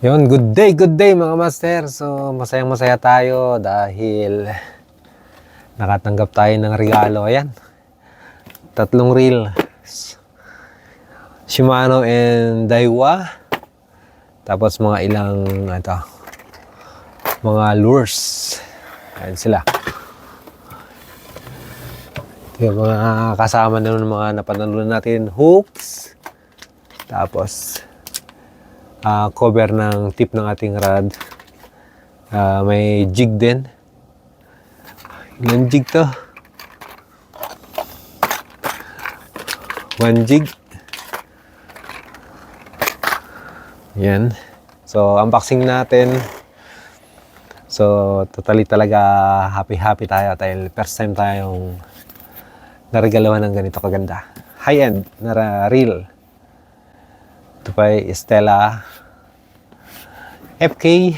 Yun, good day, good day mga master. So, masayang masaya tayo dahil nakatanggap tayo ng regalo. Ayan, tatlong reel. Shimano and Daiwa. Tapos mga ilang, ito, mga lures. Ayan sila. Ito yung mga kasama na mga napanalunan natin. Hooks. Tapos, ah, cover ng tip ng ating rod. Ah, may jig din. Ilan jig to? One jig. Yan. So, unboxing natin. So, totally talaga happy-happy tayo dahil first time tayong naregalawan ng ganito kaganda. High-end na ra- ay Stella FK.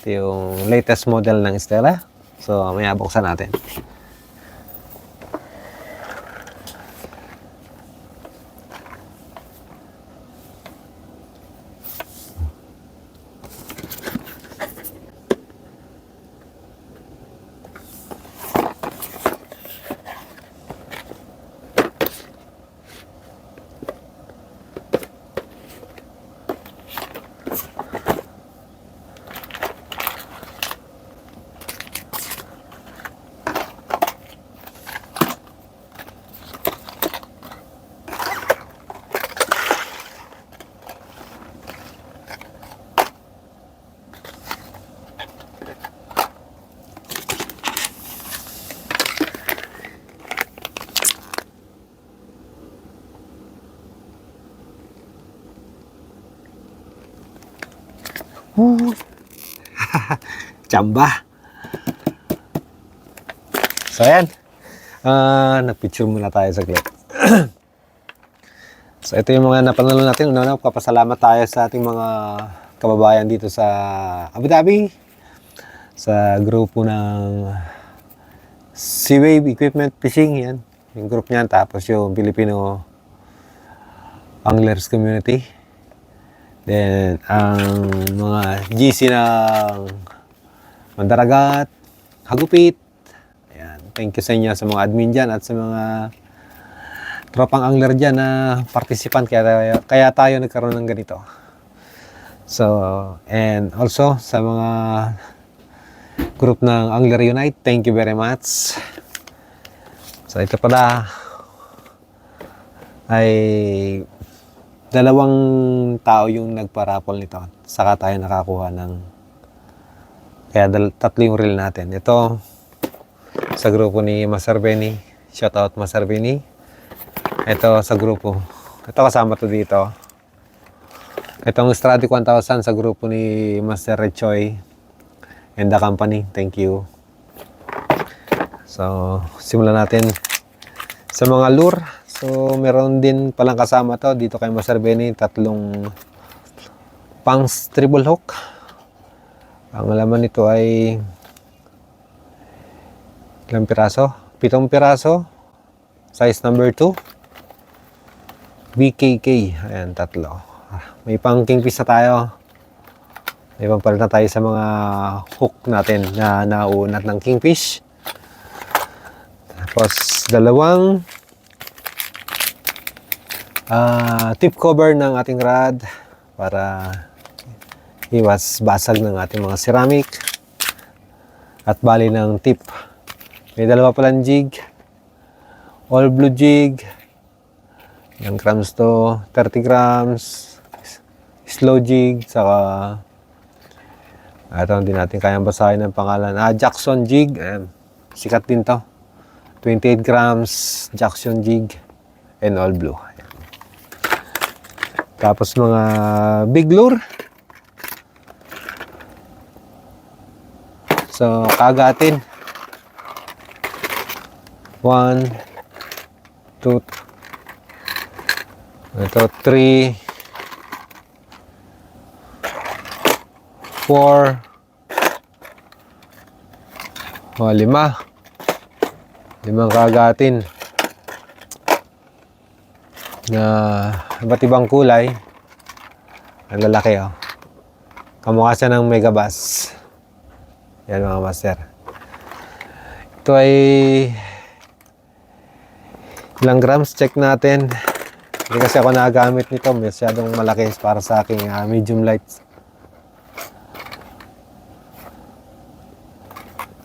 Ito yung latest model ng Stella. So, may buksan natin. Chamba. So, ayan. Ah, nagpicture muna tayo saglit. so, ito yung mga napanalo natin. Una-una, kapasalamat tayo sa ating mga kababayan dito sa Abu Dhabi. Sa grupo ng Sea-Wave Equipment Fishing. Yan. Yung group niyan. Tapos yung Filipino Anglers Community. Then, ang mga GC ng Mandaragat, Hagupit. Ayan. Thank you sa inyo sa mga admin dyan at sa mga tropang angler dyan na participant. Kaya, kaya tayo nagkaroon ng ganito. So, and also sa mga group ng Angler Unite, thank you very much. So, ito pala ay dalawang tao yung nagparapol nito. Saka tayo nakakuha ng kaya dal- tatlo yung reel natin. Ito sa grupo ni Master Benny. Shout out Master. Ito sa grupo. Ito kasama to dito. Itong Stradic 1000 sa grupo ni Master Rechoy and the company. Thank you. So, simulan natin sa mga lure. So, meron din palang kasama to dito kay Master Benny, tatlong pangs triple hook. Ang laman nito ay ilang piraso? Pitong piraso. Size number 2. BKK. Ayan, tatlo. Ah, May pang kingfish na tayo. May pampalit na tayo sa mga hook natin na naunat ng kingfish. Tapos, dalawang ah, tip cover ng ating rod para iwas basag ng ating mga ceramic at bali ng tip. May dalawa palang jig. All blue jig. Yung grams to 30 grams. Slow jig. Saka ito hindi natin kayang basahin ng pangalan. Ah, Jackson jig. Ayan. Sikat din to. 28 grams Jackson jig and all blue. Tapos mga big lure. So, kagatin. One, two, ito, three, four, o, lima. Limang kagatin. Na iba't ibang kulay. Ang lalaki, oh. Kamukha siya ng Megabus. Yan mga master. Ito ay ilang grams check natin. Hindi kasi ako nagagamit nito. Masyadong malaki para sa aking ah, medium light.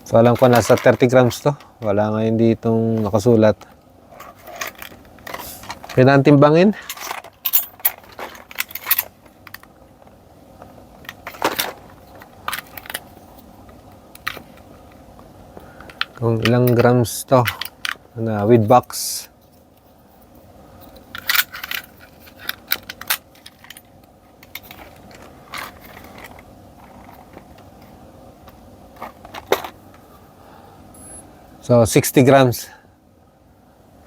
So alam ko nasa 30 grams to. Wala nga hindi itong nakasulat. Kailangan timbangin. Kung ilang grams to na with box. So, 60 grams.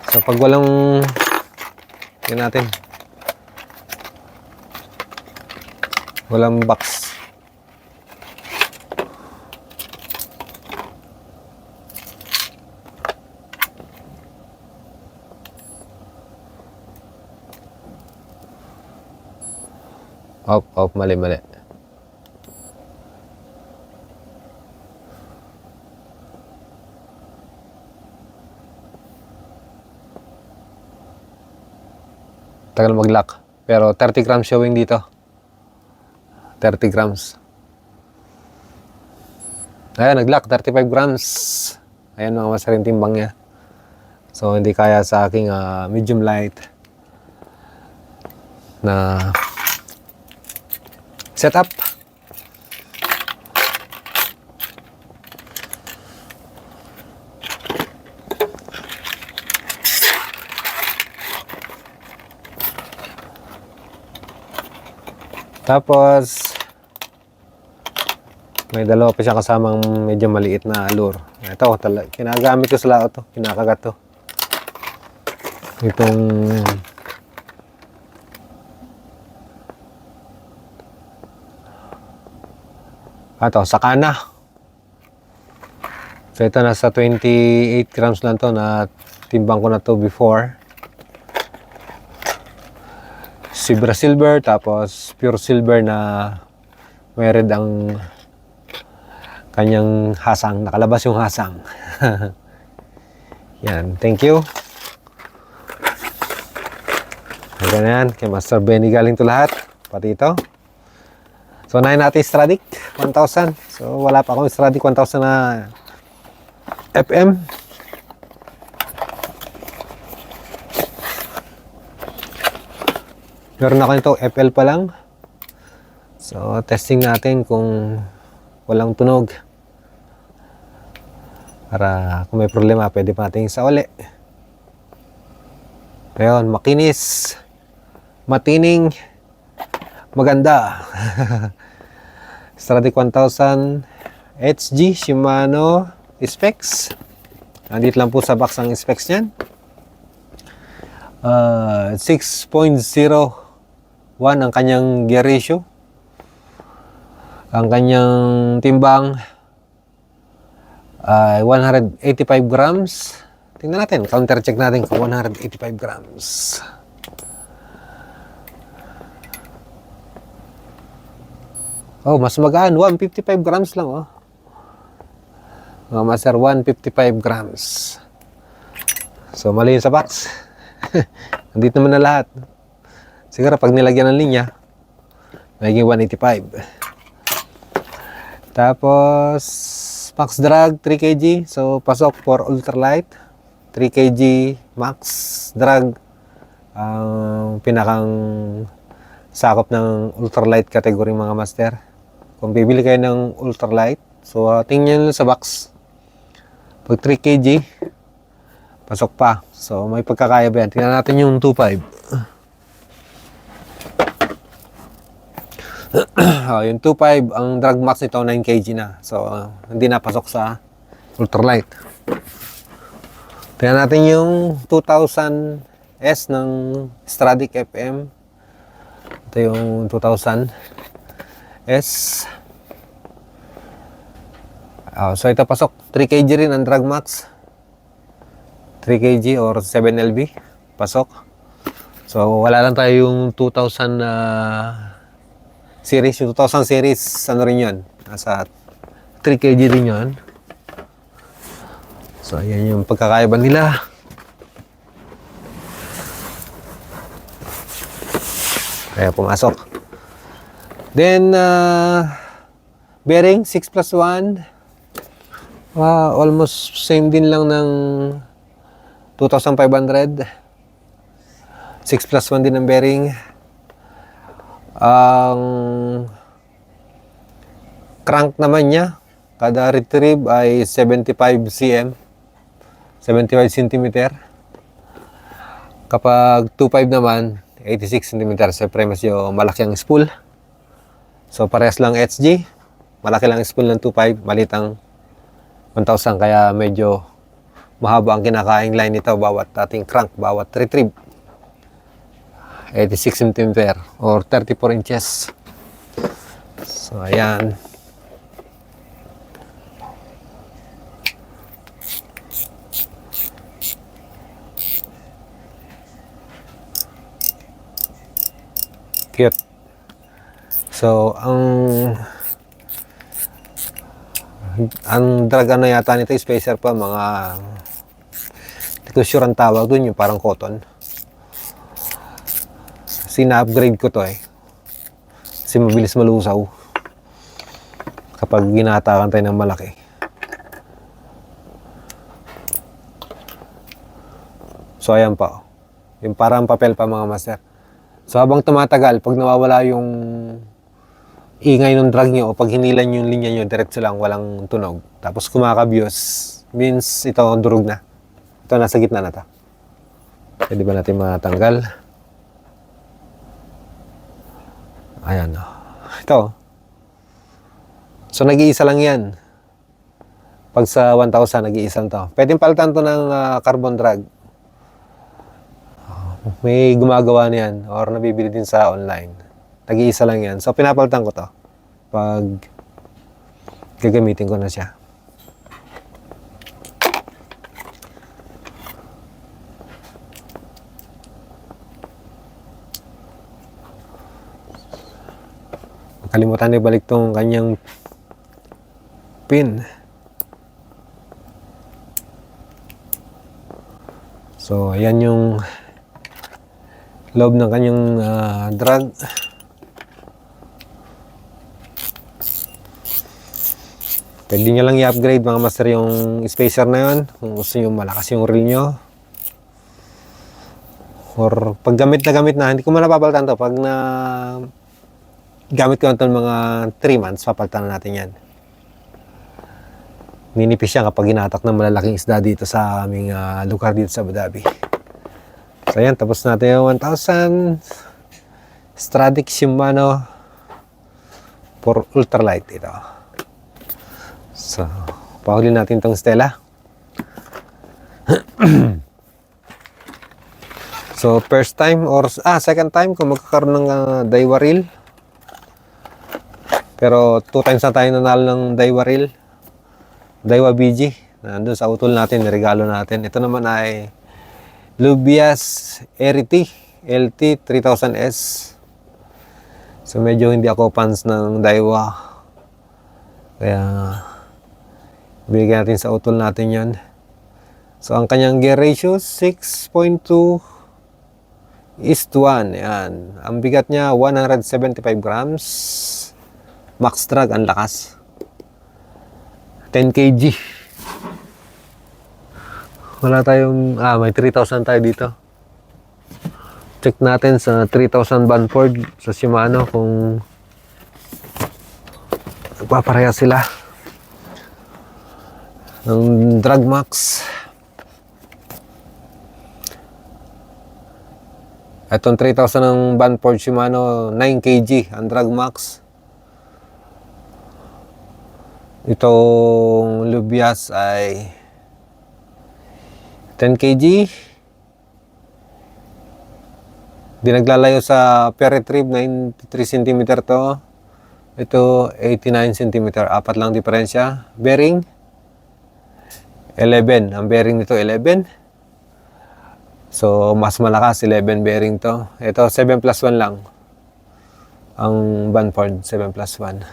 So, pag walang... Yan natin. Walang box. Op, op, mali, mali. Tagal mag-lock. Pero 30 grams showing dito. 30 grams. Ayan, nag-lock. 35 grams. Ayan mga masaring timbang niya. So, hindi kaya sa aking ah, medium light na setup. Tapos, may dalawa pa siya kasamang medyo maliit na lure. Ito, tala, kinagamit ko sa laot to. Kinakagat to. Itong Ato, sakana. So ito nasa 28 grams lang to na timbang ko na to before. Sibra silver tapos pure silver na may red ang kanyang hasang. Nakalabas yung hasang. Yan, thank you. Hanggang yan. Kay Master Benny galing to lahat. Pati ito. So, unahin natin Stradic 1000. So, wala pa akong Stradic 1000 na FM. Meron ako nito FL pa lang. So, testing natin kung walang tunog. Para kung may problema, pwede pa natin sa uli. Ayun, makinis, matining, maganda. Stradic 1000 HG Shimano specs. Nandito lang po sa box ang specs niyan. Uh, 6.01 ang kanyang gear ratio. Ang kanyang timbang ay 185 grams. Tingnan natin, counter check natin kung 185 grams. Oh, mas magaan. 155 grams lang, oh. Mga master, 155 grams. So, mali sa box. Nandito naman na lahat. Siguro, pag nilagyan ng linya, magiging 185. Tapos, max drag, 3 kg. So, pasok for ultralight. 3 kg max drag. Ang pinakang sakop ng ultralight category mga master. Kung bibili kayo ng ultralight, so uh, tingnan nyo sa box. Pag 3 kg, pasok pa. So may pagkakaya ba yan? Tingnan natin yung 2.5. oh, yung 2.5, ang drag max nito 9 kg na. So uh, hindi na pasok sa ultralight. Tingnan natin yung 2000S ng Stradic FM. Ito yung 2000 S. Ah, so ito pasok. 3 kg rin ang drag max. 3 kg or 7 LB. Pasok. So wala lang tayo yung 2000 na series, yung 2000 series, ano rin yun. Nasa 3 kg din yun. So, ayan yung pagkakaiba nila. Kaya pumasok. Then, uh, bearing 6 plus 1. Ah, almost same din lang ng 2,500. 6 plus 1 din ang bearing. Ang crank naman niya, kada retrieve ay 75 cm. 75 cm. Kapag 2.5 naman, 86 cm. Siyempre, mas yung malaki ang spool. So, parehas lang HG. Malaki lang ang spool ng 2.5. Malit ang 1,000. Kaya medyo mahaba ang kinakaing line nito bawat ating crank, bawat retrieve. 86 cm or 34 inches. So, ayan. Cute. So, ang ang drag ano yata nito, spacer pa, mga hindi ko sure ang tawag dun, yung parang cotton. Sina-upgrade ko to eh. Kasi mabilis malusaw. Kapag ginatakan tayo ng malaki. So, ayan pa. oh. Yung parang papel pa mga master. So, habang tumatagal, pag nawawala yung ingay ng drag nyo o pag hinilan yung linya nyo, diretso lang, walang tunog. Tapos kumakabyos, means ito durog na. Ito nasa gitna na to. Pwede ba natin matanggal? Ayan. oh. Ito. oh. So, nag-iisa lang yan. Pag sa 1,000, nag-iisang to. Pwede palitan to ng ah, carbon drag. May gumagawa niyan or nabibili din sa online. Nag-iisa lang yan. So, pinapalitan ko to. Pag gagamitin ko na siya. Kalimutan ibalik tong kanyang pin. So, ayan yung loob ng kanyang ah, drag. Pwede nyo lang i-upgrade mga master yung spacer na yun. Kung gusto nyo malakas yung reel nyo. Or pag gamit na gamit na, hindi ko man to. Pag na gamit ko ito mga 3 months, papalitan na natin yan. Ninipis siya kapag ginatak ng malalaking isda dito sa aming ah, lugar dito sa Abu Dhabi. So ayan, tapos natin yung 1,000 Stradic Shimano for ultralight ito. So, pahuli natin tong Stella. so, first time or ah, second time kung magkakaroon ng uh, Daiwa reel. Pero two times na tayo nanalo ng Daiwa reel. Daiwa BG. Nandun sa utol natin, regalo natin. Ito naman ay Lubias Eriti LT 3000S. So medyo hindi ako fans ng Daiwa. Kaya bigyan natin sa utol natin yon. So ang kanyang gear ratio 6.2 is to 1. Yan. Ang bigat niya 175 grams. Max drag ang lakas. 10 kg. Wala tayong, ah, may 3,000 tayo dito. Check natin sa 3,000 Banford sa Shimano kung nagpapareha sila ng Drag Max. Itong 3,000 ng Banford Shimano, 9 kg ang Drag Max. Itong Lubias ay 10 kg. Di naglalayo sa per retrieve, 93 cm to. Ito, 89 cm. Apat lang diferensya. Bearing, 11. Ang bearing nito, 11. So, mas malakas, 11 bearing to. Ito, 7 plus 1 lang. ang Banford 7 plus 1.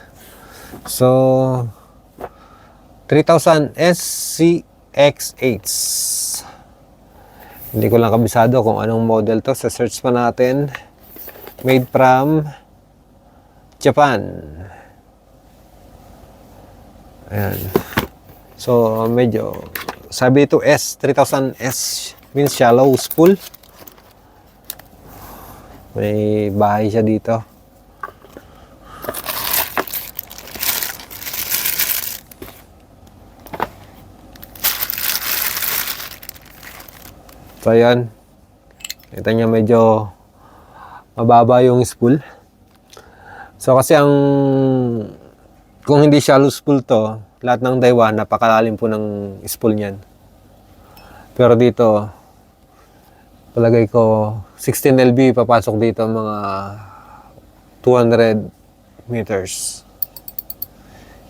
So, 3000 SCX8. Hindi ko lang kabisado kung anong model to. Sa search pa natin. Made from Japan. Ayan. So, medyo, sabi ito S, 3000S means shallow spool. May bahay siya dito. So, ayan. Kita niya medyo mababa yung spool. So, kasi ang kung hindi shallow spool to, lahat ng Daiwa, napakalalim po ng spool niyan. Pero dito, palagay ko, 16 LB papasok dito mga 200 meters.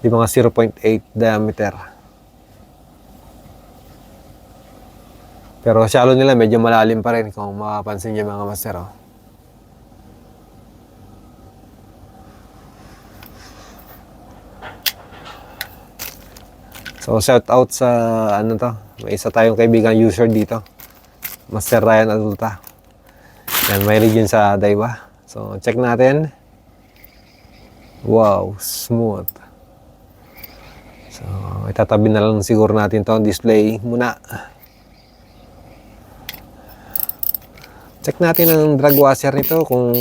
Di mga 0.8 diameter. Pero shallow nila medyo malalim pa rin kung mapapansin niyo mga master. Oh. So shout out sa ano to, may isa tayong kaibigan user dito. Master Ryan Adulta. Yan, may region sa Daiwa. So check natin. Wow, smooth. So itatabi na lang siguro natin to display muna. Check natin ang drag washer nito kung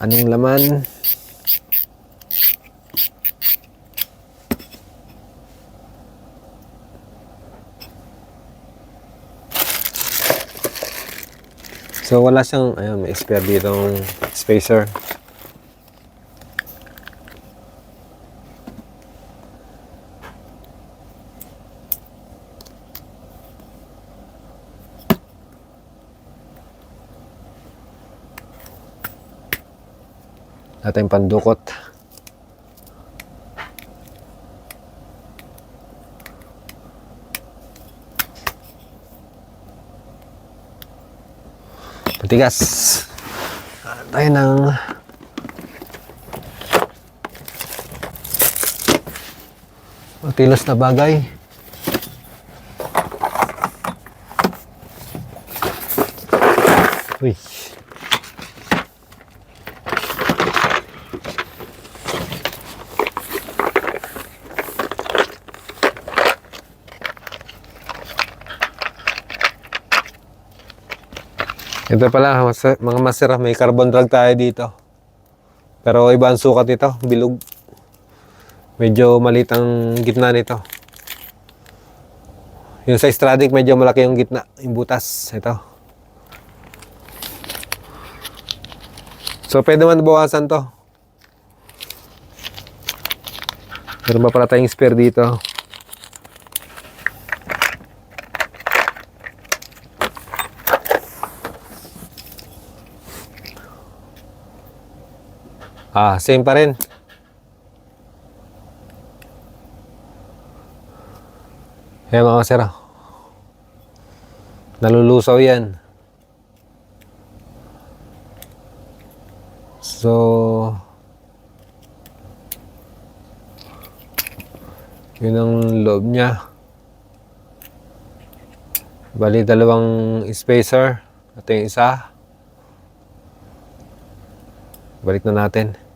anong laman. So wala siyang ayun, may spare ditong spacer. Ating pandukot. Matigas. Tayo ng matilas na bagay. Uy. Ito pala, mga master, may carbon drag tayo dito. Pero iba ang sukat nito, bilog. Medyo maliit ang gitna nito. Yung sa Stradic, medyo malaki yung gitna, yung butas. Ito. So, pwede man bawasan to. Meron ba pala tayong spare dito? Ah, same pa rin. Ayan mga sir. ah. Nalulusaw yan. So, yun ang loob niya. Bali, dalawang spacer. Ito yung isa. Balik na natin.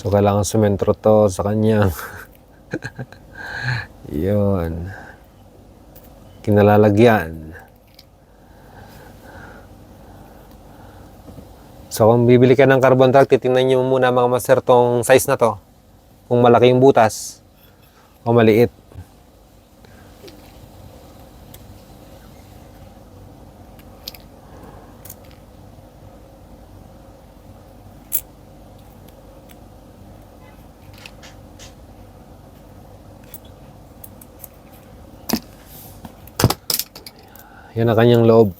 So, kailangan sumentro to sa kanyang. Yun. Kinalalagyan. So, kung bibili ka ng carbon track, titingnan nyo muna mga master tong size na to. Kung malaki yung butas o maliit. Yan ang kanyang loob.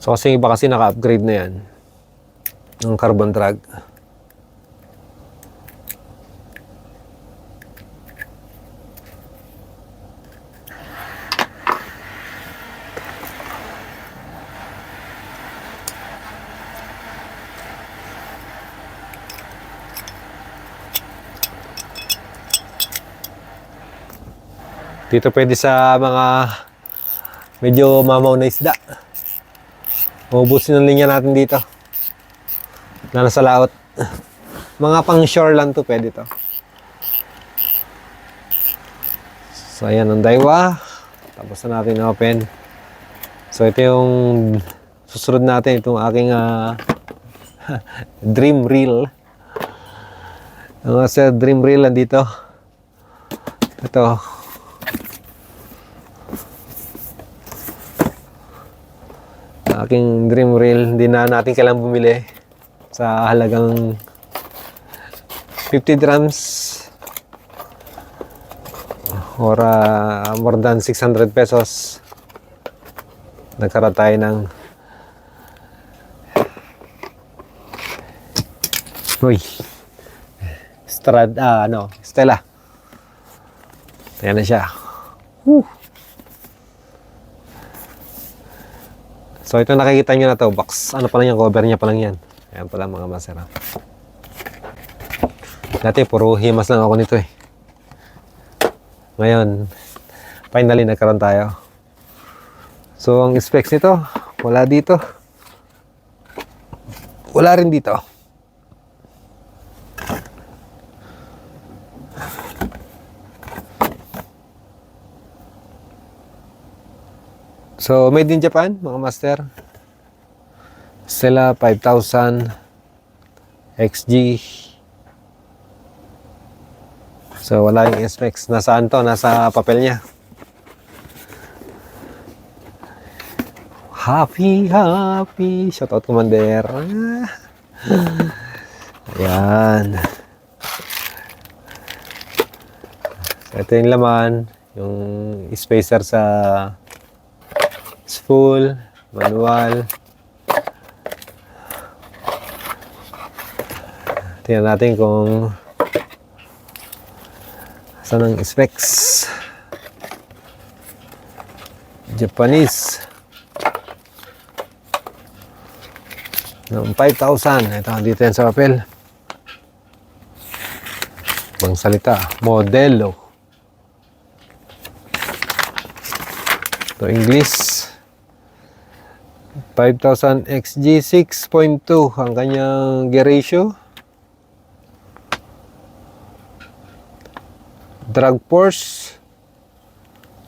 So kasi iba kasi naka-upgrade na yan ng carbon drag. Dito pwede sa mga medyo mamaw na isda. Maubusin ang linya natin dito. Na nasa laot. Mga pang shore lang to pwede to. So ayan ang daiwa. Tapos na natin open. So ito yung susunod natin itong aking ah, dream reel. Ang sa dream reel nandito. Ito. Aking dream reel. Hindi na natin kailangan bumili sa halagang 50 drams or ah, more than 600 pesos. Nagkaroon tayo ng Uy. Strad, ah, ano, Stella. Ayan na siya. Whew. So ito nakikita nyo na to, box. Ano pa lang yan, cover niya pa lang yan. Ayan pala mga masarap. Dati puro himas lang ako nito eh. Ngayon, finally nagkaroon tayo. So ang specs nito, wala dito. Wala rin dito. So, made in Japan, mga master. Stella 5000 XG. So, wala yung specs. Nasaan to? Nasa papel niya. Happy, happy. Shoutout, Commander. Ayan. So, ito yung laman. Yung spacer sa spool, manual. Tingnan natin kung saan ang specs. Japanese. Noong 5,000. Ito, dito yan sa papel. Bang salita. Modelo. Ito, English. 5000 XG 6.2 ang kanyang gear ratio. Drag force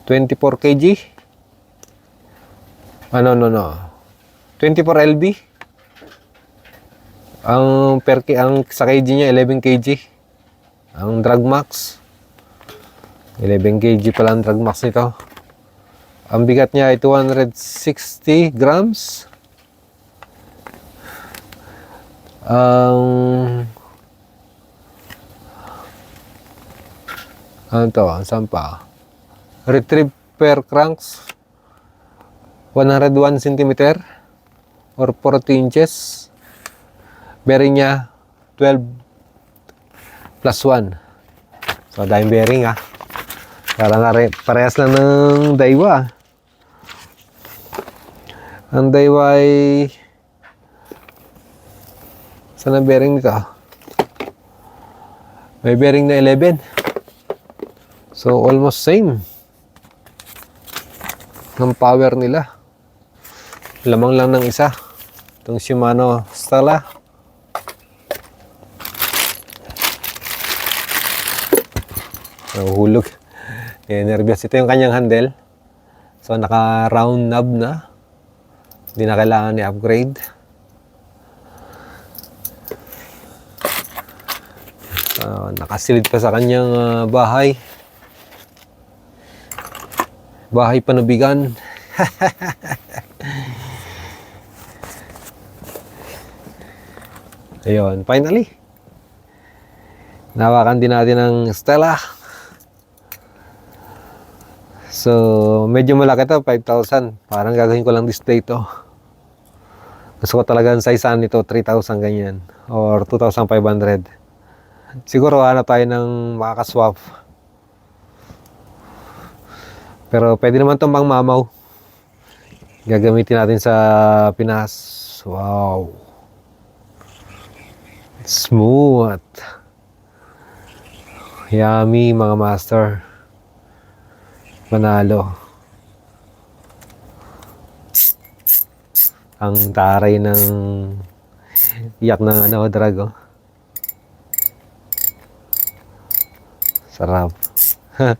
24 kg. Ano no no. 24 lb. Ang per ang sa kg niya 11 kg. Ang drag max 11 kg pala ang drag max nito. Ang bigat niya ay 260 grams. Ang ano to? Saan pa? Retrieve per cranks 101 cm or 40 inches. Bearing niya 12 plus 1. So, dahil bearing ah. Parang are, parehas lang ng Daiwa. Ang Daiwa ay... Saan ang bearing nito? May bearing na 11. So, almost same. Ng power nila. Lamang lang ng isa. Itong Shimano Stella. Nahuhulog. Eh, nervous. Ito yung kanyang handle. So, naka-round knob na. Hindi na kailangan i-upgrade. So, nakasilid pa sa kanyang ah, bahay. Bahay panubigan. Ayun, finally. Nawakan din natin ng Stella. So, medyo malaki to, 5,000. Parang gagawin ko lang display to. Gusto ko talaga ang size nito, 3,000 ganyan. Or 2,500. Siguro hanap tayo ng makakaswap. Pero pwede naman itong mamaw. Gagamitin natin sa Pinas. Wow. Smooth. Yummy mga master. Manalo. Ang taray ng iyak ng ano, drago. Sarap.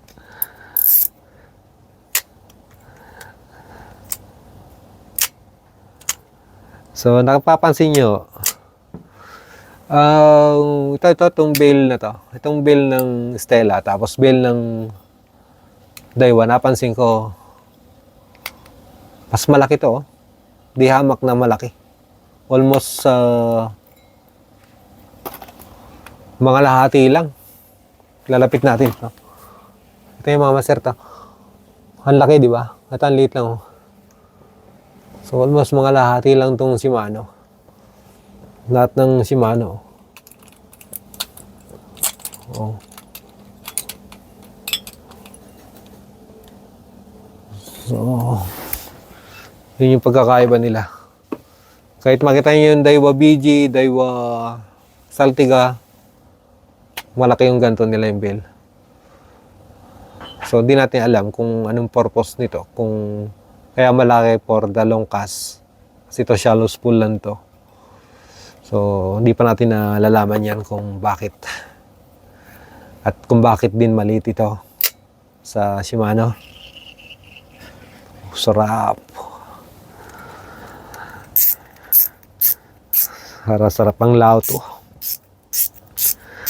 so, nakapapansin nyo, ah ito, ito, itong bail na to. Itong bail ng Stella, tapos bail ng Daiwa, napansin ko, mas malaki to. oh. Di hamak na malaki. Almost sa mga lahati lang. Lalapit natin. No? Ito yung mga master to. Ang laki, di ba? At ang liit lang. Oh. So almost mga lahati lang tong Shimano. Lahat ng Shimano. Oh. So, yun yung pagkakaiba nila. Kahit makita nyo yung Daiwa BG, Daiwa Saltiga, malaki yung ganto nila yung bill. So, di natin alam kung anong purpose nito. Kung kaya malaki for the long cast. Kasi ito shallow spool lang to. So, hindi pa natin nalalaman yan kung bakit. At kung bakit din maliit ito sa Shimano. Sarap. Sarap-sarap ang lao to.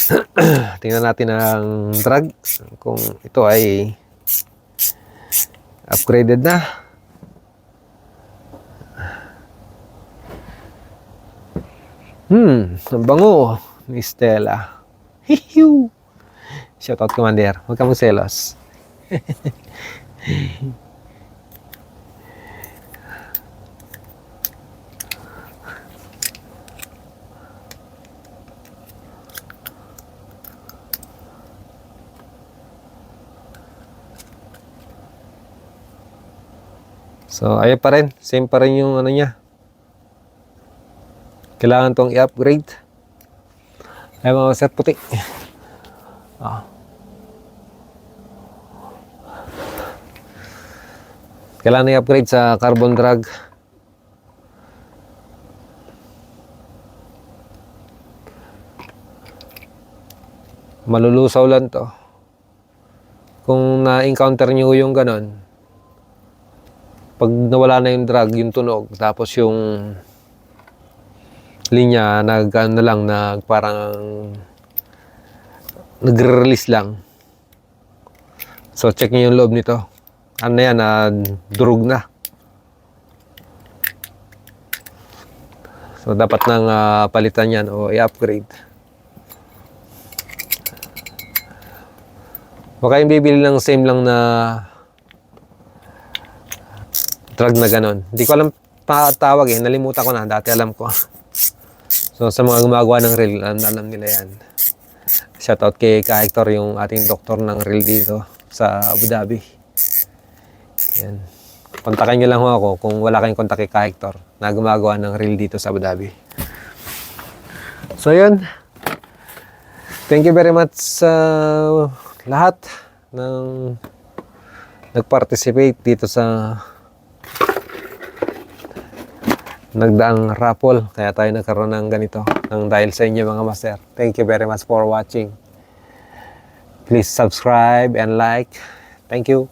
Tingnan natin ang drag kung ito ay upgraded na. Hmm, ang bango ni Stella. Hihiw! Shoutout, Commander. Huwag ka selos. So, ayun pa rin. Same pa rin yung ano niya. Kailangan tong i-upgrade. Ay mga set puti. Ah. Kailangan i-upgrade sa carbon drag. Malulusaw lang to. Kung na-encounter nyo yung ganon, pag nawala na yung drag, yung tunog, tapos yung linya nag ano lang nag parang nagre-release lang. So check niyo yung loob nito. Ano na yan, na durog na. So dapat nang ah, palitan yan o i-upgrade. Huwag kayong bibili ng same lang na drug na ganon. Hindi ko alam tawag eh. Nalimutan ko na. Dati alam ko. So sa mga gumagawa ng reel, alam, nila yan. Shoutout kay Ka Hector, yung ating doktor ng reel dito sa Abu Dhabi. Yan. Kontakin nyo lang ho ako kung wala kayong kontak kay Ka Hector na gumagawa ng reel dito sa Abu Dhabi. So yun. Thank you very much sa lahat ng nag-participate dito sa nagdaang raffle. Kaya tayo nagkaroon ng ganito. Ng dahil sa inyo mga master. Thank you very much for watching. Please subscribe and like. Thank you.